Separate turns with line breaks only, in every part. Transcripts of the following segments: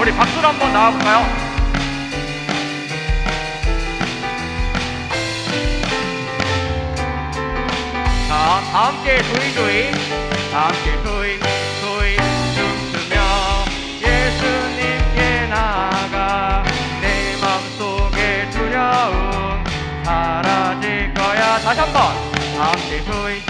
우리 박수로 한번 나와볼까요? 자, 다 함께 조이조이, 다 함께 조이. 다시 한 번, 다 함께 조이,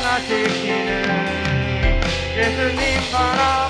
悲しい絹絶にかな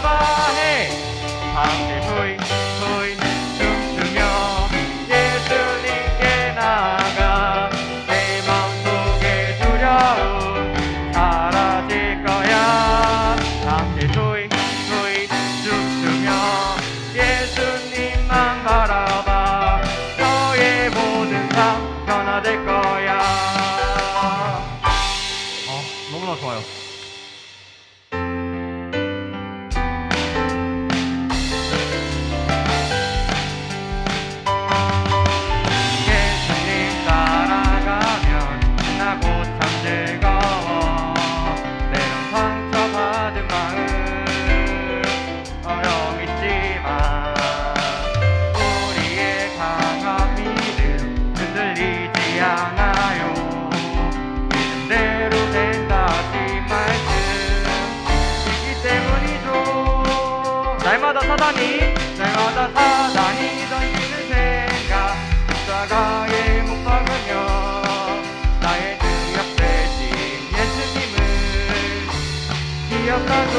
날마다 사단이 날마다 사단이 던지는 생각 십자가에 못 박으며 나의 능력 대신 예수님을 기억하고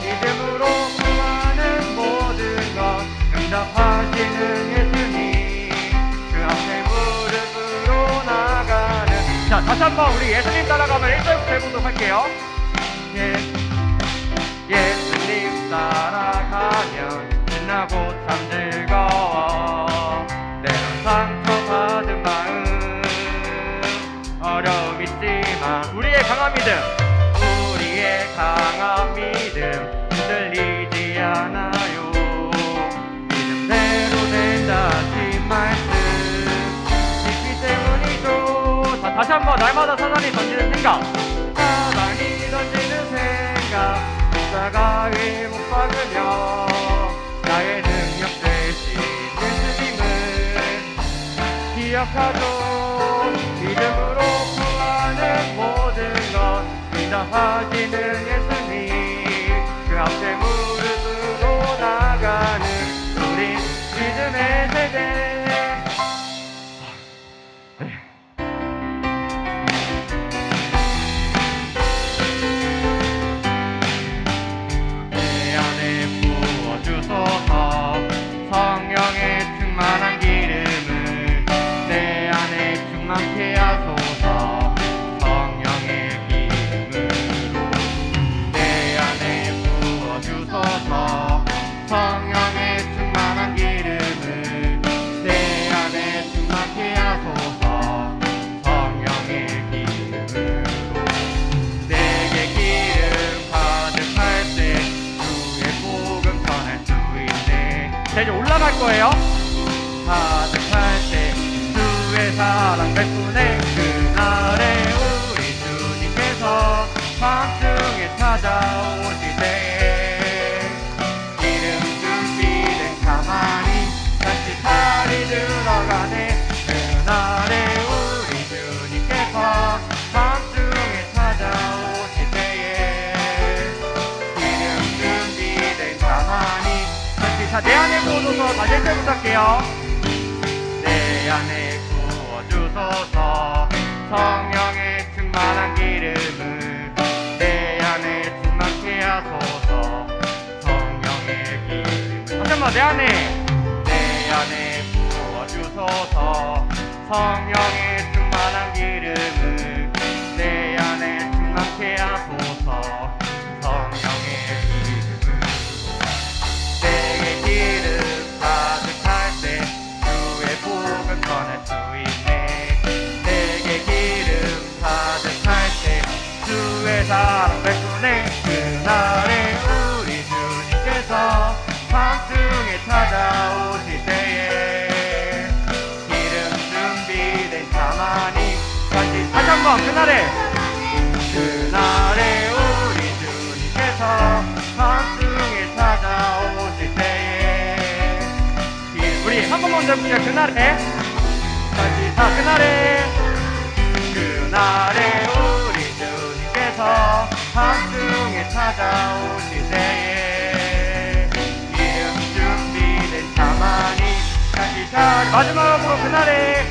믿음으로 구하는 모든 것 응답하시는 예수님 그 앞에 무릎으로 나가는. 자 다시 한번 우리 예수님 따라가면 1절부터 해보도록 할게요. 예, 예수님 따라가 면 신나고 참 즐거워 내런 상처받은 마음 어려움 있지만 우리의 강한 믿음 우리의 강한 믿음 흔들리지 않아요. 믿음대로 된다지 말씀. 있기 때문이죠. 자, 다시 한번 날마다 사단이 던지는 생각 기억하죠 믿음으로 구하는 모든 것 응답하시는 예수님 그 앞에 무 올라갈 거예요 자, 내 안에 부어줘서 다시 한번 부탁해요. 내 안에 부어주소서. 성령의 충만한 기름을 내 안에 충만케 하소서. 성령의 기름. 잠깐만 내 안에. 내 안에 부어주소서. 성령의 충만한 기름 사랑 백분의 그날에 우리 주님께서 황승에 찾아오실 때에 기름 준비된 가만히 다시 다시 한번 그날에. 그날에 우리 주님께서 황승에 찾아오실 때에 우리 한 번만 더 부르자. 그날에. 다시 다 그날에. 그날에. 한승에 찾아오실 때에 이름 준비된 자만이 다시 자 마지막으로 그날에